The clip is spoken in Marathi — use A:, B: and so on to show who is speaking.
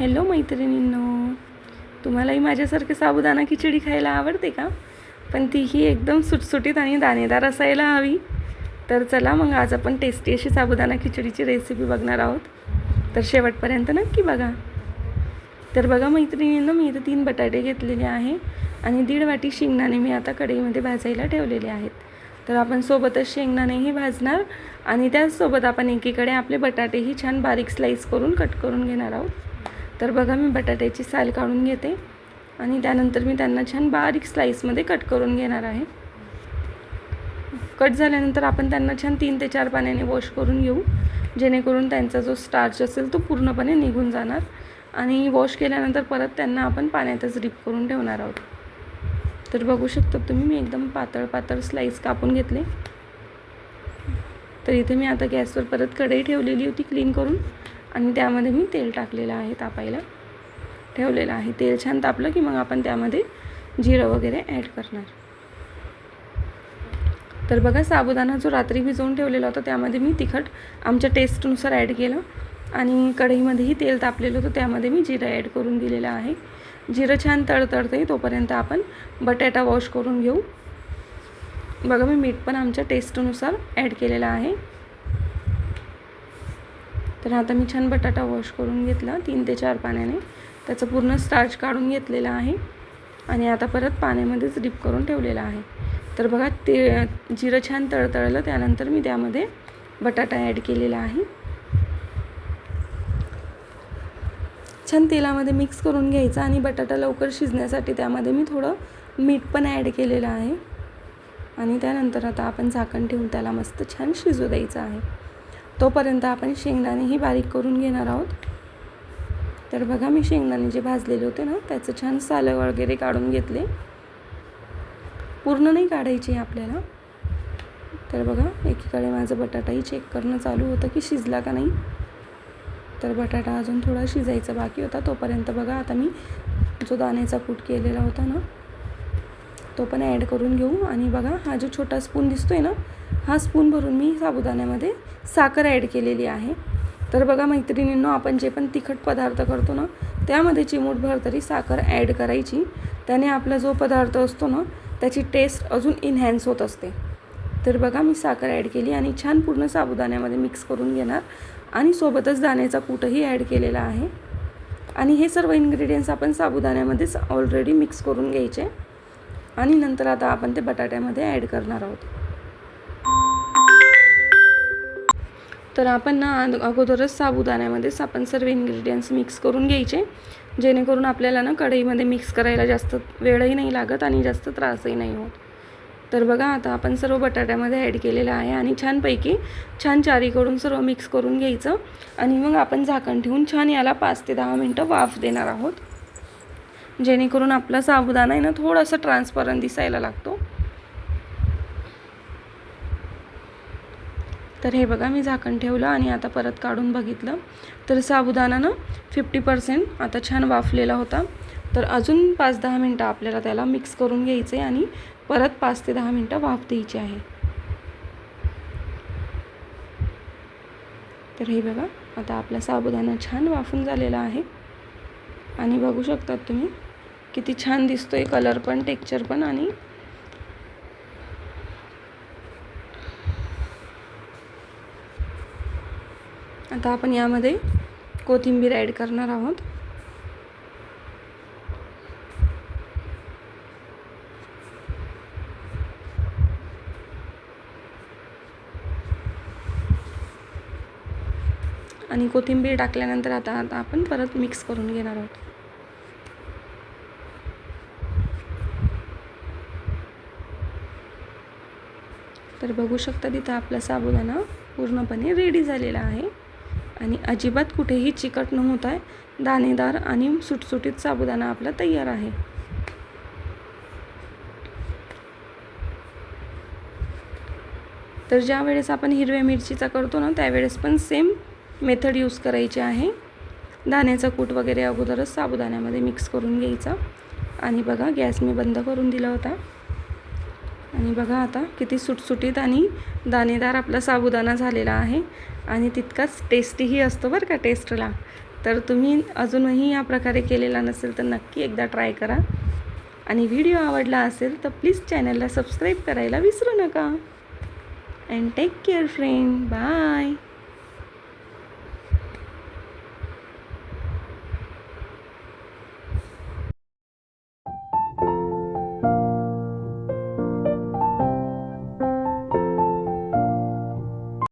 A: हॅलो मैत्रिणींनो तुम्हालाही माझ्यासारखे साबुदाणा खिचडी खायला आवडते का? पण तीही एकदम सुटसुटीत आणि दाणेदार असायला हवी. तर चला मग आज आपण टेस्टी अशी साबुदाणा खिचडीची रेसिपी बघणार आहोत. तर शेवटपर्यंत नक्की बघा. तर बघा मैत्रिणींनो मी इथं तीन बटाटे घेतलेले आहे आणि दीड वाटी शेंगदाणे मी आता कढईमध्ये भाजायला ठेवलेले आहेत. तर आपण सोबतच शेंगदाणेही भाजणार आणि त्याचसोबत आपण एकीकडे आपले बटाटेही छान बारीक स्लाईस करून कट करून घेणार आहोत. तर बघा मी बटाट्याची साल काढून घेते आणि त्यानंतर मी त्यांना छान बारीक स्लाईसमध्ये कट करून घेणार आहे. कट झाल्यानंतर आपण त्यांना छान तीन ते चार पाण्याने वॉश करून घेऊ. जेणेकरून त्यांचा जो स्टार्च असेल तो पूर्णपणे निघून जाणार आणि वॉश केल्यानंतर परत त्यांना आपण पाण्यातच डिप करून ठेवणार आहोत. तर बघू शकता तुम्ही मी एकदम पातळ पातळ स्लाईस कापून घेतले. तर इथे मी आता गॅसवर परत कढई ठेवलेली होती क्लीन करून. आणि त्यामध्ये मी तेल टाकलेलं आहे तापायला. ठेवलेलं आहे. तेल छान तापलं की मग आपण त्यामध्ये जिरं वगैरे ॲड करणार. तर बघा साबुदाणा जो रात्री भिजवून ठेवलेला होता त्यामध्ये मी तिखट आमच्या टेस्टनुसार ॲड केलं. आणि कढईमध्येही तेल तापलेलं होतं त्यामध्ये मी जिरं ॲड करून दिलेलं आहे. जिरं छान तडतडते तोपर्यंत आपण बटाटा वॉश करून घेऊ. बघा मी मीठ पण आमच्या टेस्टनुसार ॲड केलेलं आहे. तर आता मी छान बटाटा वॉश करून घेतला तीन ते चार पाण्याने. त्याचं पूर्ण स्टार्च काढून घेतलेलं आहे. आणि आता परत पाण्यामध्येच डिप करून ठेवलेलं आहे. तर बघा ते जिरं छान तळतळलं त्यानंतर मी त्यामध्ये बटाटा ॲड केलेला आहे. छान तेलामध्ये मिक्स करून घ्यायचं आणि बटाटा लवकर शिजण्यासाठी त्यामध्ये मी थोडं मीठ पण ॲड केलेलं आहे. आणि त्यानंतर आता आपण झाकण ठेवून त्याला मस्त छान शिजू द्यायचं आहे. तोपर्यंत आपण शेंगदाणेही बारीक करून घेणार आहोत. तर बघा मी शेंगदाणे जे भाजलेले होते ना त्याचं छान सालं वगैरे काढून घेतले. पूर्ण नाही काढायची आपल्याला. तर बघा एकीकडे माझं बटाटाही चेक करणं चालू होतं की शिजला का नाही. तर बटाटा अजून थोडा शिजायचा बाकी होता. तोपर्यंत बघा आता मी जो दाण्याचा कूट केलेला होता ना तो पण ॲड करून घेऊ. आणि बघा हा जो छोटा स्पून दिसतो आहे ना हा स्पून भरून मी साबुदाण्यामध्ये साखर ॲड केलेली आहे. तर बघा मैत्रिणींनो आपण जे पण तिखट पदार्थ करतो ना त्यामध्ये चिमूटभर तरी साखर ॲड करायची. त्याने आपला जो पदार्थ असतो ना त्याची टेस्ट अजून इन्हॅन्स होत असते. तर बघा मी साखर ॲड केली आणि छान पूर्ण साबुदाण्यामध्ये मिक्स करून घेणार. आणि सोबतच दाण्याचा कूटही ॲड केलेला आहे. आणि हे सर्व इन्ग्रेडियंट्स आपण साबुदाण्यामध्येच ऑलरेडी मिक्स करून घ्यायचे. आणि नंतर आता आपण ते बटाट्यामध्ये ॲड करणार आहोत. तर आपण ना अगोदरच साबुदाण्यामध्येच आपण सर्व इन्ग्रेडियंट्स मिक्स करून घ्यायचे. जेणेकरून आपल्याला ना कढईमध्ये मिक्स करायला जास्त वेळही नाही लागत आणि जास्त त्रासही नाही होत. तर बघा आता आपण सर्व बटाट्यामध्ये ॲड केलेलं आहे आणि छानपैकी छान चारीकडून सर्व मिक्स करून घ्यायचं. आणि मग आपण झाकण ठेवून छान याला पाच ते दहा मिनटं वाफ देणार आहोत. जेणेकरून आपला साबुदाणा आहे ना थोडासा ट्रान्सपरंट दिसायला लागतो. तर हे बघा मी झाकण ठेवलं आणि आता परत काढून बघितलं. तर साबुदाणा ना फिफ्टी पर्सेंट आता छान वाफलेला होता. तर अजून पाच दहा मिनटं आपल्याला त्याला मिक्स करून घ्यायचं आहे आणि परत पाच ते दहा मिनटं वाफ द्यायची आहे. तर हे बघा आता आपला साबुदाणा छान वाफून झालेला आहे. आणि बघू शकतात तुम्ही किती छान दिसतोय कलर पण टेक्चर पण आणि आता आपण यामध्ये कोथिंबीर ॲड करणार आहोत. आणि कोथिंबीर टाकल्यानंतर आता आता आपण परत मिक्स करून घेणार आहोत. तर बघू शकता तिथं आपला साबुदाणा पूर्णपणे रेडी झालेला आहे. आणि अजिबात कुठेही चिकट न होत आहे दाणेदार आणि सुटसुटीत साबुदाणा आपला तयार आहे. तर ज्या वेळेस आपण हिरव्या मिरचीचा करतो ना त्यावेळेस पण सेम मेथड यूज करायची आहे. दाण्याचा कूट वगैरे अगोदरच साबुदाण्यामध्ये मिक्स करून घ्यायचा. आणि बघा गॅस मी बंद करून दिला होता. आणि बघा आता किती सुटसुटीत आणि दाणेदार आपला साबुदाणा झालेला आहे. आणि तितकाच टेस्टीही असतो बरं का टेस्टला तर तुम्ही अजूनही या प्रकारे केलेला नसेल तर नक्की एकदा ट्राय करा. आणि व्हिडिओ आवडला असेल तर प्लीज चॅनलला सबस्क्राईब करायला विसरू नका. And take care friend bye